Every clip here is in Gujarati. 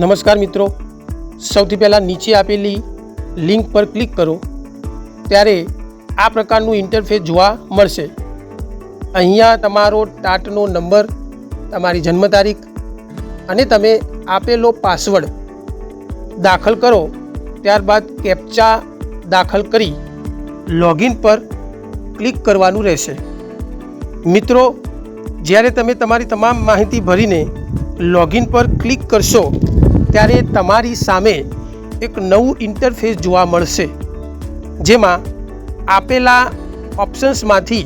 નમસ્કાર મિત્રો. સૌથી પહેલાં નીચે આપેલી લિંક પર ક્લિક કરો. ત્યારે આ પ્રકારનું ઇન્ટરફેસ જોવા મળશે. અહીંયા તમારો ટાટનો નંબર, તમારી જન્મ તારીખ અને તમે આપેલો પાસવર્ડ દાખલ કરો. ત્યારબાદ કેપ્ચા દાખલ કરી લોગિન પર ક્લિક કરવાનું રહેશે. મિત્રો, જ્યારે તમે તમારી તમામ માહિતી ભરીને લોગિન પર ક્લિક કરશો ત્યારે તમારી સામે એક નવું ઇન્ટરફેસ જોવા મળશે. જેમાં આપેલા ઓપ્શન્સમાંથી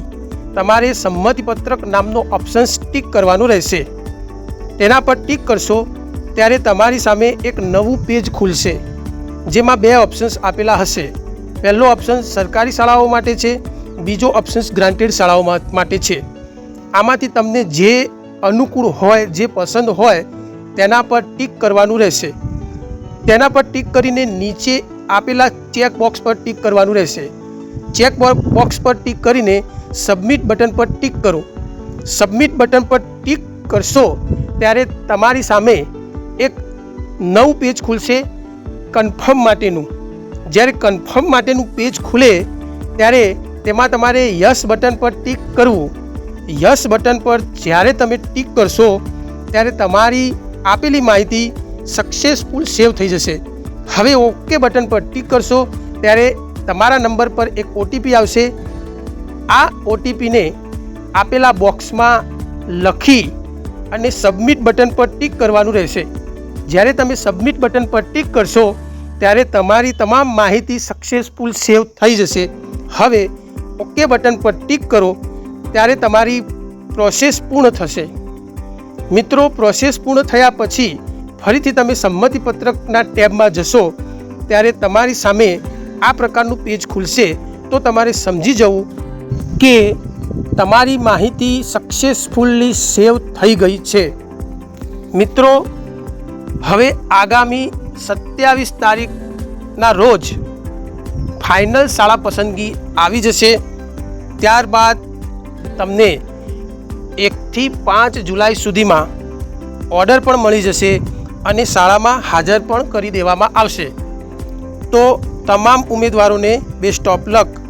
તમારે સંમતિપત્રક નામનો ઓપ્શન્સ ટીક કરવાનું રહેશે. તેના પર ટીક કરશો ત્યારે તમારી સામે એક નવું પેજ ખુલશે, જેમાં બે ઓપ્શન્સ આપેલા હશે. પહેલો ઓપ્શન સરકારી શાળાઓ માટે છે, બીજો ઓપ્શન્સ ગ્રાન્ટેડ શાળાઓ માટે છે. આમાંથી તમને જે અનુકૂળ હોય, જે પસંદ હોય તેના પર ટીક કરવાનું રહેશે. તેના પર ટીક કરીને નીચે આપેલા ચેક બોક્સ પર ટીક કરવાનું રહેશે. ચેક બોક્સ પર ટીક કરીને સબમિટ બટન પર ટીક કરો. સબમિટ બટન પર ટીક કરશો ત્યારે તમારી સામે એક નવું પેજ ખુલશે કન્ફર્મ માટેનું. જ્યારે કન્ફર્મ માટેનું પેજ ખુલે ત્યારે તેમાં તમારે યસ બટન પર ટીક કરવું. યસ બટન પર જ્યારે તમે ટીક કરશો ત્યારે તમારી આપેલી માહિતી સક્સેસફુલ સેવ થઈ જશે. હવે ઓકે બટન પર ટિક કરશો, ત્યારે તમારા નંબર પર એક ઓટીપી આવશે. આ ઓટીપીને આપેલા બોક્સમાં લખી અને સબમિટ બટન પર ટિક કરવાનું રહેશે. જ્યારે તમે સબમિટ બટન પર ટિક કરશો, ત્યારે તમારી તમામ માહિતી સક્સેસફુલ સેવ થઈ જશે. હવે ઓકે બટન પર ટિક કરો, ત્યારે તમારી પ્રોસેસ પૂર્ણ થશે. મિત્રો પ્રોસેસ પૂર્ણ થયા પછી ફરીથી તમે સંમતિપત્રકના ટેબમાં જશો, ત્યારે તમારી સામે આ પ્રકારનું પેજ ખુલશે. તો તમારે સમજી જવું કે તમારી માહિતી સક્સેસફુલ્લી સેવ થઈ ગઈ છે. મિત્રો, હવે આગામી સત્યાવીસ તારીખના રોજ ફાઇનલ શાળા પસંદગી આવી જશે. ત્યારબાદ તમને એકથી પાંચ જુલાઈ સુધીમાં ઓર્ડર પણ મળી જશે અને શાળામાં હાજર પણ કરી દેવામાં આવશે. તો તમામ ઉમેદવારોને બેસ્ટ ઓફ લક